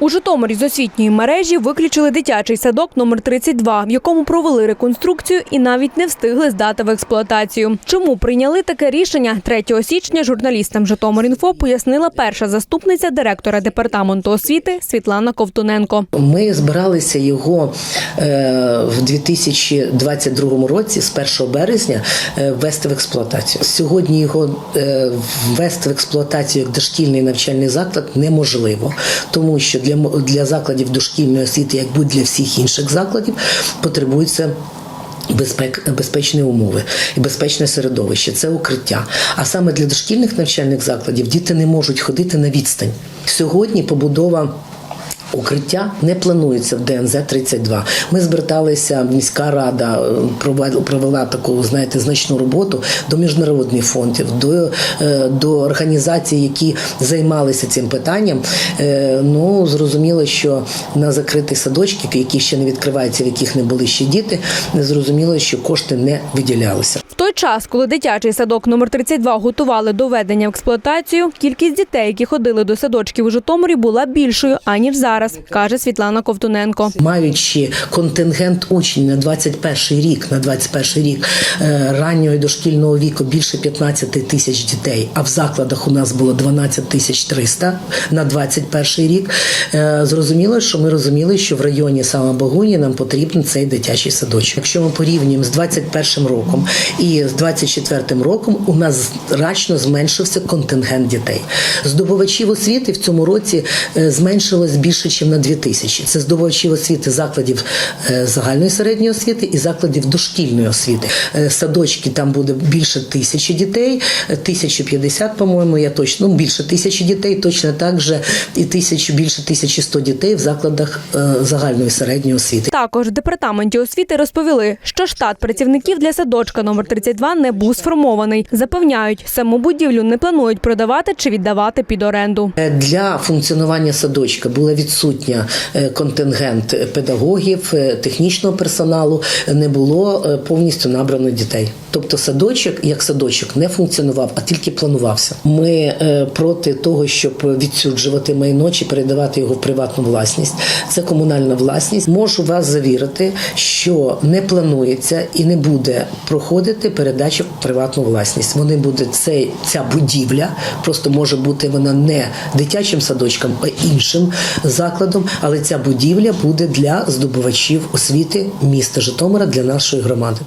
У Житомирі з освітньої мережі виключили дитячий садок номер 32, в якому провели реконструкцію і навіть не встигли здати в експлуатацію. Чому прийняли таке рішення 3 січня журналістам Житомир.Інфо пояснила перша заступниця директора департаменту освіти Світлана Ковтуненко. Ми збиралися його е, в 2022 році, з 1 березня, е, ввести в експлуатацію. Сьогодні його е, ввести в експлуатацію як дошкільний навчальний заклад неможливо, тому що для, м- для закладів дошкільної освіти, як будь для всіх інших закладів, потребується. Безпек, безпечні умови і безпечне середовище це укриття. А саме для дошкільних навчальних закладів діти не можуть ходити на відстань. Сьогодні побудова. Укриття не планується в ДНЗ 32 Ми зверталися, міська рада е, провела, таку, знаєте, значну роботу до міжнародних фондів, до, е, до організацій, які займалися цим питанням. Е, Ну зрозуміло, що на закриті садочки, які ще не відкриваються, в яких не були ще діти, зрозуміло, що кошти не виділялися. Час, коли дитячий садок номер 32 готували до введення в експлуатацію, кількість дітей, які ходили до садочків у Житомирі, була більшою аніж зараз, каже Світлана Ковтуненко. маючи контингент учнів на 21 рік, на 21 рік е, раннього дошкільного віку більше 15 тисяч дітей, а в закладах у нас було 12 тисяч 300 на 21 рік. е, Зрозуміло, що ми розуміли, що в районі Самобогуні нам потрібен цей дитячий садочок. Якщо ми порівнюємо з 21 роком і з 24 роком, у нас значно зменшився контингент дітей. Здобувачів освіти в цьому році е, зменшилось більше, ніж на 2 тисячі. Це здобувачів освіти закладів е, загальної середньої освіти і закладів дошкільної освіти. Е, Садочки там буде більше тисячі дітей, е, 1050, по-моєму, я точно ну, більше тисячі дітей, точно так же і тисячу більше 1100 дітей в закладах загальної середньої освіти. Також в департаменті освіти розповіли, що штат працівників для садочка номер 32 не був сформований. Запевняють, саму будівлю не планують продавати чи віддавати під оренду. Е, Для функціонування садочка була відсутня е, контингент педагогів, е, технічного персоналу, не було повністю набрано дітей. Тобто садочок як садочок не функціонував, а тільки планувався. Ми проти того, щоб відсуджувати майно чи передавати його в приватну власність. Це комунальна власність. Можу вас завірити, що не планується і не буде проходити передача в приватну власність. Вони буде цей ця будівля, просто може бути вона не дитячим садочком, а іншим закладом. Але ця будівля буде для здобувачів освіти міста Житомира для нашої громади.